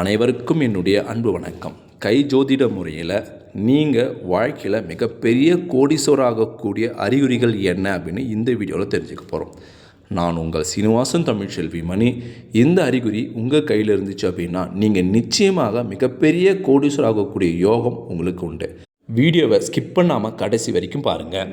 அனைவருக்கும் என்னுடைய அன்பு வணக்கம். கை ஜோதிட முறையில் நீங்கள் வாழ்க்கையில் மிகப்பெரிய கோடீஸ்வராகக்கூடிய அறிகுறிகள் என்ன அப்படின்னு இந்த வீடியோவில் தெரிஞ்சுக்க போகிறோம் நான் உங்கள் சீனிவாசன் தமிழ்ச்செல்வி மணி. இந்த அறிகுறி உங்கள் கையில் இருந்துச்சு அப்படின்னா நீங்கள் நிச்சயமாக மிகப்பெரிய கோடீஸ்வராகக்கூடிய யோகம் உங்களுக்கு உண்டு. வீடியோவை ஸ்கிப் பண்ணாமல் கடைசி வரைக்கும் பாருங்கள்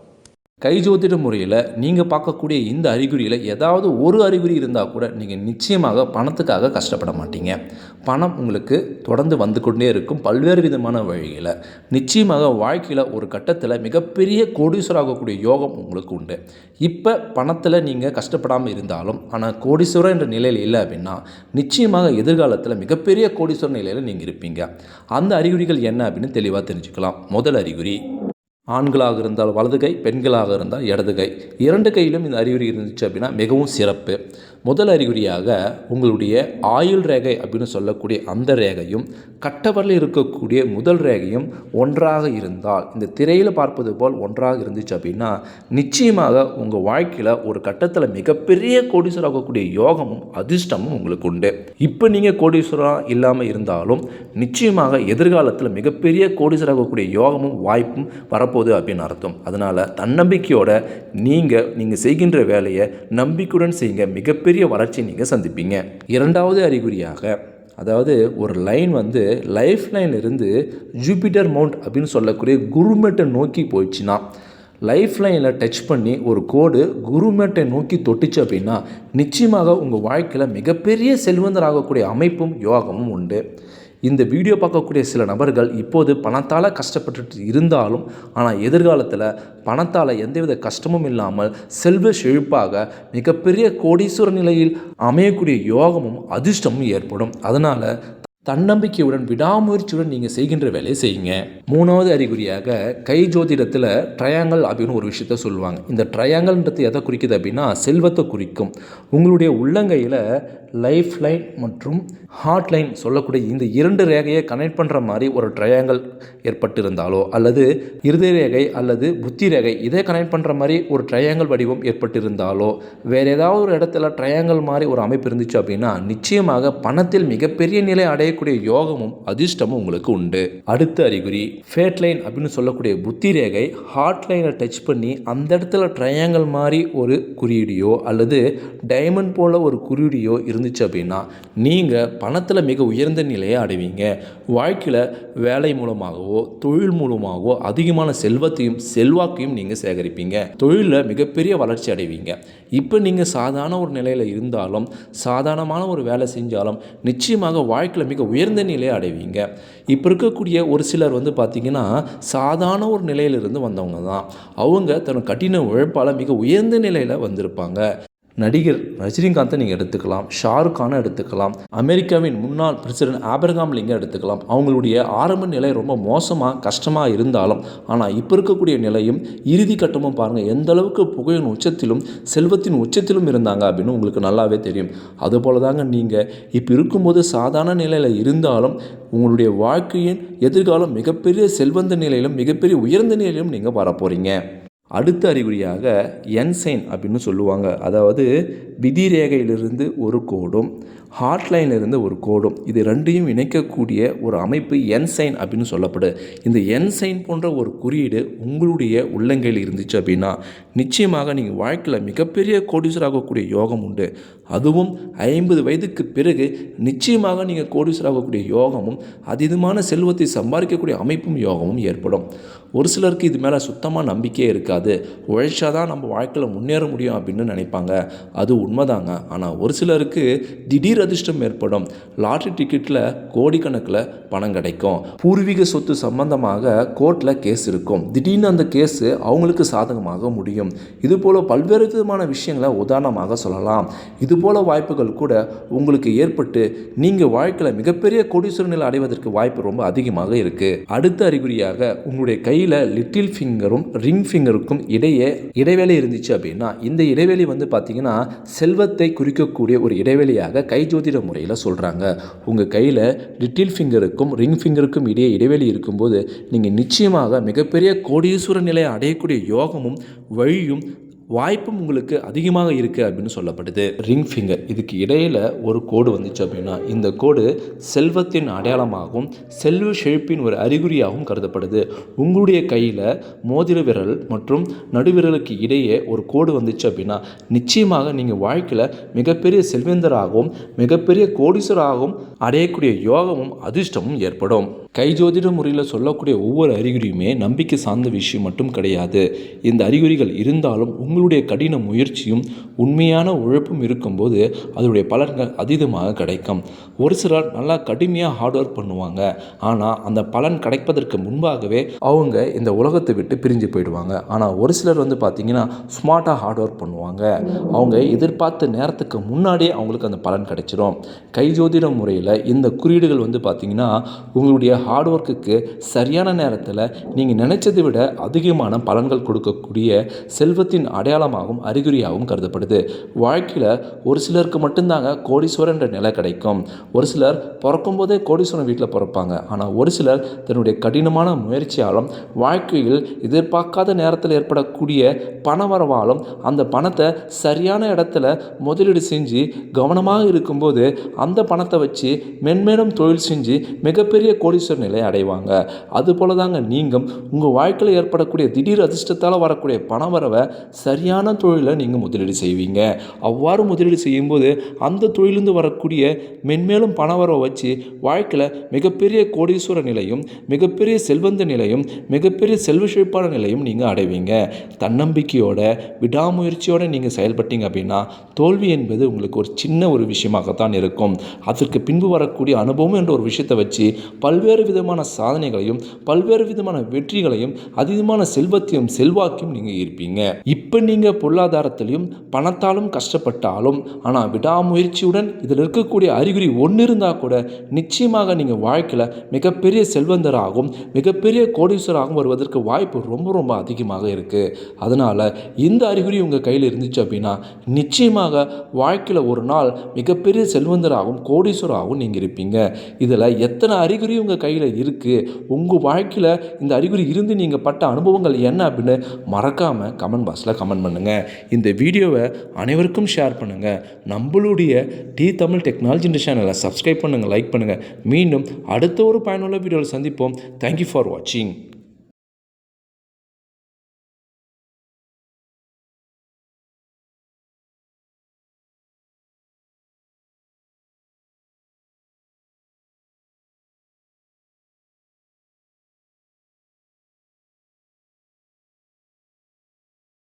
கை ஜோதிட முறையில் நீங்கள் பார்க்கக்கூடிய இந்த அறிகுறியில் ஏதாவது ஒரு அறிகுறி இருந்தால் கூட நீங்கள் நிச்சயமாக பணத்துக்காக கஷ்டப்பட மாட்டீங்க. பணம் உங்களுக்கு தொடர்ந்து வந்து கொண்டே இருக்கும். பல்வேறு விதமான வழியில். நிச்சயமாக வாழ்க்கையில் ஒரு கட்டத்தில் மிகப்பெரிய கோடீஸ்வராகக்கூடிய யோகம் உங்களுக்கு உண்டு. இப்போ பணத்தில் நீங்கள் கஷ்டப்படாமல் இருந்தாலும் ஆனால் கோடீஸ்வரர் என்ற நிலையில் இல்லை அப்படின்னா நிச்சயமாக எதிர்காலத்தில் மிகப்பெரிய கோடீஸ்வரர் நிலையில் நீங்கள் இருப்பீங்க. அந்த அறிகுறிகள் என்ன அப்படின்னு தெளிவாக தெரிஞ்சுக்கலாம். முதல் அறிகுறி ஆண்களாக இருந்தால் வலது கை பெண்களாக இருந்தால் இடது கை. இரண்டு கையிலும் இந்த அறிகுறி இருந்துச்சு அப்படின்னா மிகவும் சிறப்பு. முதல் அறிகுறியாக உங்களுடைய ஆயுள் ரேகை அப்படின்னு சொல்லக்கூடிய அந்த ரேகையும் கட்டவரில் இருக்கக்கூடிய முதல் ரேகையும் ஒன்றாக இருந்தால் இந்த திரையில் பார்ப்பது போல் ஒன்றாக இருந்துச்சு அப்படின்னா நிச்சயமாக உங்கள் வாழ்க்கையில் ஒரு கட்டத்தில் மிகப்பெரிய கோடீஸ்வரர் ஆகக்கூடிய யோகமும் அதிர்ஷ்டமும் உங்களுக்கு உண்டு. இப்போ நீங்கள் கோடீஸ்வரம் இல்லாமல் இருந்தாலும் நிச்சயமாக எதிர்காலத்தில் மிகப்பெரிய கோடீஸ்வரர் ஆகக்கூடிய யோகமும் வாய்ப்பும் வரப்போ வரப்போகுது அப்படின்னு அர்த்தம். அதனால் தன்னம்பிக்கையோட நீங்கள் நீங்கள் செய்கின்ற வேலையை நம்பிக்கையுடன் செய்யுங்க. மிகப்பெரிய வளர்ச்சி நீங்கள் சந்திப்பீங்க. இரண்டாவது அறிகுறியாக அதாவது ஒரு லைன் வந்து லைஃப் லைன் இருந்து ஜூபிட்டர் மவுண்ட் அப்படின்னு சொல்லக்கூடிய குருமெட்டை நோக்கி போயிடுச்சுன்னா லைஃப் லைனில் டச் பண்ணி ஒரு கோடு குருமேட்டை நோக்கி தொட்டுச்சு அப்படின்னா நிச்சயமாக உங்கள் வாழ்க்கையில் மிகப்பெரிய செல்வந்தராகக்கூடிய அமைப்பும் யோகமும் உண்டு. இந்த வீடியோ பார்க்கக்கூடிய சில நபர்கள் இப்போது பணத்தால் கஷ்டப்பட்டுட்டு இருந்தாலும் ஆனால் எதிர்காலத்தில் பணத்தால் எந்தவித கஷ்டமும் இல்லாமல் செல்வ செழிப்பாக மிகப்பெரிய கோடீஸ்வர நிலையில் அமையக்கூடிய யோகமும் அதிர்ஷ்டமும் ஏற்படும். அதனால் தன்னம்பிக்கையுடன் விடாமுயற்சியுடன் நீங்கள் செய்கின்ற வேலையை செய்யுங்க. மூணாவது அறிகுறியாக கை ஜோதிடத்தில் ட்ரையாங்கல் அப்படின்னு ஒரு விஷயத்த சொல்லுவாங்க. இந்த ட்ரையாங்கல்ன்றது எதை குறிக்குது அப்படின்னா செல்வத்தை குறிக்கும். உங்களுடைய உள்ளங்கையில் லைஃப் லைன் மற்றும் ஹார்ட் லைன் சொல்லக்கூடிய இந்த இரண்டு ரேகையை கனெக்ட் பண்ணுற மாதிரி ஒரு ட்ரையாங்கல் ஏற்பட்டிருந்தாலோ அல்லது இருதய ரேகை அல்லது புத்தி ரேகை இதை கனெக்ட் பண்ணுற மாதிரி ஒரு ட்ரையாங்கல் வடிவம் ஏற்பட்டிருந்தாலோ வேறு ஏதாவது ஒரு இடத்துல ட்ரையாங்கல் மாதிரி ஒரு அமைப்பு இருந்துச்சு அப்படின்னா நிச்சயமாக பணத்தில் மிகப்பெரிய நிலை அடையக்கூடிய யோகமும் அதிர்ஷ்டமும் உங்களுக்கு உண்டு. அடுத்த அறிகுறி ஃபேட் லைன் அப்படின்னு சொல்லக்கூடிய புத்தி ரேகை ஹார்ட் லைனை டச் பண்ணி அந்த இடத்துல ட்ரையாங்கல் மாதிரி ஒரு குறியீடியோ அல்லது டைமண்ட் போல ஒரு குறியீடியோ இருந்துச்சு அப்படின்னா நீங்கள் பணத்தில் மிக உயர்ந்த நிலையை அடைவீங்க. வாழ்க்கையில் வேலை மூலமாகவோ தொழில் மூலமாகவோ அதிகமான செல்வத்தையும் செல்வாக்கையும் நீங்கள் சேகரிப்பீங்க. தொழிலில் மிகப்பெரிய வளர்ச்சி அடைவீங்க. இப்போ நீங்கள் சாதாரண ஒரு நிலையில் இருந்தாலும் சாதாரணமான ஒரு வேலை செஞ்சாலும் நிச்சயமாக வாழ்க்கையில் மிக உயர்ந்த நிலையை அடைவீங்க. இப்போ இருக்கக்கூடிய ஒரு சிலர் வந்து பார்த்திங்கன்னா சாதாரண ஒரு நிலையிலிருந்து வந்தவங்க தான். அவங்க தன் கடின உழைப்பால் மிக உயர்ந்த நிலையில் வந்திருப்பாங்க. நடிகர் ரஜினிகாந்தை நீங்கள் எடுத்துக்கலாம் ஷாருக் கானை எடுத்துக்கலாம் அமெரிக்காவின் முன்னாள் பிரசிடென்ட் ஆபரகாம் லிங்கை எடுத்துக்கலாம். அவங்களுடைய ஆரம்ப நிலை ரொம்ப மோசமாக கஷ்டமாக இருந்தாலும் ஆனால் இப்போ இருக்கக்கூடிய நிலையும் இறுதி கட்டமும் பாருங்கள் எந்த அளவுக்கு புகையின் உச்சத்திலும் செல்வத்தின் உச்சத்திலும் இருந்தாங்க அப்படின்னு உங்களுக்கு நல்லாவே தெரியும். அதுபோல தாங்க நீங்கள் இப்போ இருக்கும்போது சாதாரண நிலையில் இருந்தாலும் உங்களுடைய வாழ்க்கையின் எதிர்காலம் மிகப்பெரிய செல்வந்த நிலையிலும் மிகப்பெரிய உயர்ந்த நிலையிலும் நீங்கள் வரப்போகிறீங்க அடுத்த அறிகுறியாக என்சைன் அப்படின்னு சொல்லுவாங்க. அதாவது விதிரேகையிலிருந்து ஒரு கோடும் ஹாட்லைனிலிருந்து ஒரு கோடும். இது ரெண்டையும் இணைக்கக்கூடிய ஒரு அமைப்பு என்சைன் அப்படின்னு சொல்லப்படுது இந்த என்சைன் போன்ற ஒரு குறியீடு உங்களுடைய உள்ளங்கையில் இருந்துச்சு அப்படின்னா நிச்சயமாக நீங்கள் வாழ்க்கையில் மிகப்பெரிய கோடீஸ்வராகக்கூடிய யோகம் உண்டு. அதுவும் ஐம்பது வயதுக்கு பிறகு நிச்சயமாக நீங்கள் கோடீஸ்வராகக்கூடிய யோகமும் அதீதமான செல்வத்தை சம்பாதிக்கக்கூடிய அமைப்பும் யோகமும் ஏற்படும். ஒரு சிலருக்கு இது மேலே சுத்தமாக நம்பிக்கையே இருக்காது. உழைச்சா தான் நம்ம வாழ்க்கையில் முன்னேற முடியும் அப்படின்னு நினைப்பாங்க. அது உண்மைதாங்க. ஆனால் ஒரு சிலருக்கு திடீர் அதிர்ஷ்டம் ஏற்படும். லாட்ரி டிக்கெட்டில் கோடிக்கணக்கில் பணம் கிடைக்கும். பூர்வீக சொத்து சம்பந்தமாக கோர்ட்டில் கேஸ் இருக்கும். திடீர்னு அந்த கேஸு அவங்களுக்கு சாதகமாக முடியும். இதுபோல் பல்வேறு விதமான விஷயங்களை உதாரணமாக சொல்லலாம். இதுபோல் வாய்ப்புகள் கூட உங்களுக்கு ஏற்பட்டு நீங்கள் வாழ்க்கையில் மிகப்பெரிய கோடீஸ்வர அடைவதற்கு வாய்ப்பு ரொம்ப அதிகமாக இருக்குது அடுத்த அறிகுறியாக உங்களுடைய கையில் லிட்டில் ஃபிங்கரும் ரிங் ஃபிங்கருக்கும் இடையே இடைவேளை இருந்துச்சு அப்படின்னா இந்த இடைவெளி வந்து பார்த்தீங்கன்னா செல்வத்தை குறிக்கக்கூடிய ஒரு இடைவெளியாக கை ஜோதிட முறையில் சொல்கிறாங்க உங்கள் கையில் லிட்டில் ஃபிங்கருக்கும் ரிங் ஃபிங்கருக்கும் இடையே இடைவெளி இருக்கும்போது நீங்கள் நிச்சயமாக மிகப்பெரிய கோடீஸ்வர நிலையை அடையக்கூடிய யோகமும் வழியும் வாய்ப்பும் உங்களுக்கு அதிகமாக இருக்குது அப்படின்னு சொல்லப்படுது. Ring finger. இதுக்கு இடையில் ஒரு கோடு வந்துச்சு அப்படின்னா இந்த கோடு செல்வத்தின் அடையாளமாகவும் செல்வ செழிப்பின் ஒரு அறிகுறியாகவும் கருதப்படுது. உங்களுடைய கையில் மோதிர விரல் மற்றும் நடுவிரலுக்கு இடையே ஒரு கோடு வந்துச்சு அப்படின்னா நிச்சயமாக நீங்கள் வாழ்க்கையில் மிகப்பெரிய செல்வேந்தராகவும் மிகப்பெரிய கோடீஸ்வராகவும் அடையக்கூடிய யோகமும் அதிர்ஷ்டமும் ஏற்படும். கை ஜோதிட முறையில் சொல்லக்கூடிய ஒவ்வொரு அறிகுறியுமே நம்பிக்கை சார்ந்த விஷயம் மட்டும் கிடையாது. இந்த அறிகுறிகள் இருந்தாலும் உங்களுடைய கடின முயற்சியும் உண்மையான உழைப்பும் இருக்கும்போது அதனுடைய பலன்கள் அதீதமாக கிடைக்கும். ஒரு சிலர் நல்லா கடுமையாக ஹார்ட் ஒர்க் பண்ணுவாங்க. ஆனால் அந்த பலன் கிடைப்பதற்கு முன்பாகவே அவங்க இந்த உலகத்தை விட்டு பிரிஞ்சு போயிடுவாங்க. ஆனால் ஒரு சிலர் வந்து பார்த்திங்கன்னா ஸ்மார்ட்டாக ஹார்ட் ஒர்க் பண்ணுவாங்க. அவங்க எதிர்பார்த்த நேரத்துக்கு முன்னாடியே அவங்களுக்கு அந்த பலன் கிடைச்சிரும். கை ஜோதிட முறையில் இந்த குறியீடுகள் வந்து பார்த்திங்கன்னா உங்களுடைய ஹார்ட் ஒர்க்குக்கு சரியான நேரத்தில் நீங்கள் நினைச்சதை விட அதிகமான பலன்கள் கொடுக்கக்கூடிய செல்வத்தின் அடையாளமாகவும் அறிகுறியாகவும் கருதப்படுது. வாழ்க்கையில் ஒரு சிலருக்கு மட்டும்தாங்க கோடீஸ்வரன்ற நிலை கிடைக்கும். ஒரு சிலர் பிறக்கும் போதே கோடீஸ்வரன் வீட்டில் பிறப்பாங்க. ஆனால் ஒரு சிலர் தன்னுடைய கடினமான முயற்சியாலும் வாழ்க்கையில் எதிர்பார்க்காத நேரத்தில் ஏற்படக்கூடிய பணவரவாலும் அந்த பணத்தை சரியான இடத்துல முதலீடு செஞ்சு கவனமாக இருக்கும்போது அந்த பணத்தை வச்சு மென்மேலும் தொழில் செஞ்சு மிகப்பெரிய கோடீஸ்வரர் நிலையை அடைவாங்க. அதுபோல தாங்க நீங்கள் உங்கள் வாழ்க்கையில் ஏற்படக்கூடிய திடீர் அதிர்ஷ்டத்தால் வரக்கூடிய பணவரவை சரியான தொழிலை நீங்கள் முதலீடு செய்வீங்க. அவ்வாறு முதலீடு செய்யும்போது அந்த தொழிலிருந்து வரக்கூடிய மென்மேலும் பணவரவை வச்சு வாழ்க்கையில் மிகப்பெரிய கோடீஸ்வர நிலையும் மிகப்பெரிய செல்வந்த நிலையும் மிகப்பெரிய செல்வ செழிப்பான நிலையும் நீங்கள் அடைவீங்க. தன்னம்பிக்கையோட விடாமுயற்சியோடு நீங்கள் செயல்பட்டீங்க அப்படின்னா தோல்வி என்பது உங்களுக்கு ஒரு சின்ன ஒரு விஷயமாகத்தான் இருக்கும். அதற்கு பின்பு வரக்கூடிய அனுபவம் என்ற ஒரு விஷயத்தை வச்சு பல்வேறு விதமான சாதனைகளையும் பல்வேறு விதமான வெற்றிகளையும் அதிகமான செல்வத்தையும் செல்வாக்கையும் நீங்கள் இருப்பீங்க இப்போ நீங்கள் பொருளாதாரத்திலையும் பணத்தாலும் கஷ்டப்பட்டாலும் ஆனால் விடாமுயற்சியுடன் இதில் இருக்கக்கூடிய அறிகுறி ஒன்று இருந்தால் கூட நிச்சயமாக நீங்கள் வாழ்க்கையில் மிகப்பெரிய செல்வந்தராகவும் மிகப்பெரிய கோடீஸ்வராகவும் வருவதற்கு வாய்ப்பு ரொம்ப ரொம்ப அதிகமாக இருக்குது அதனால் இந்த அறிகுறி உங்கள் கையில் இருந்துச்சு அப்படின்னா நிச்சயமாக வாழ்க்கையில் ஒரு நாள் மிகப்பெரிய செல்வந்தராகவும் கோடீஸ்வராகவும் நீங்கள் இருப்பீங்க. இதில் எத்தனை அறிகுறி உங்கள் கையில் இருக்குது உங்கள் வாழ்க்கையில் இந்த அறிகுறி இருந்து நீங்கள் பட்ட அனுபவங்கள் என்ன அப்படின்னு மறக்காமல் கமெண்ட் பாக்ஸில் கமெண்ட் பண்ணுங்கள் இந்த வீடியோவை அனைவருக்கும் ஷேர் பண்ணுங்கள் நம்மளுடைய டி தமிழ் டெக்னாலஜி சேனலை சப்ஸ்கிரைப் பண்ணுங்கள் லைக் பண்ணுங்கள் மீண்டும் அடுத்த ஒரு பயனுள்ள வீடியோவில் சந்திப்போம். தேங்க்யூ ஃபார் வாட்சிங்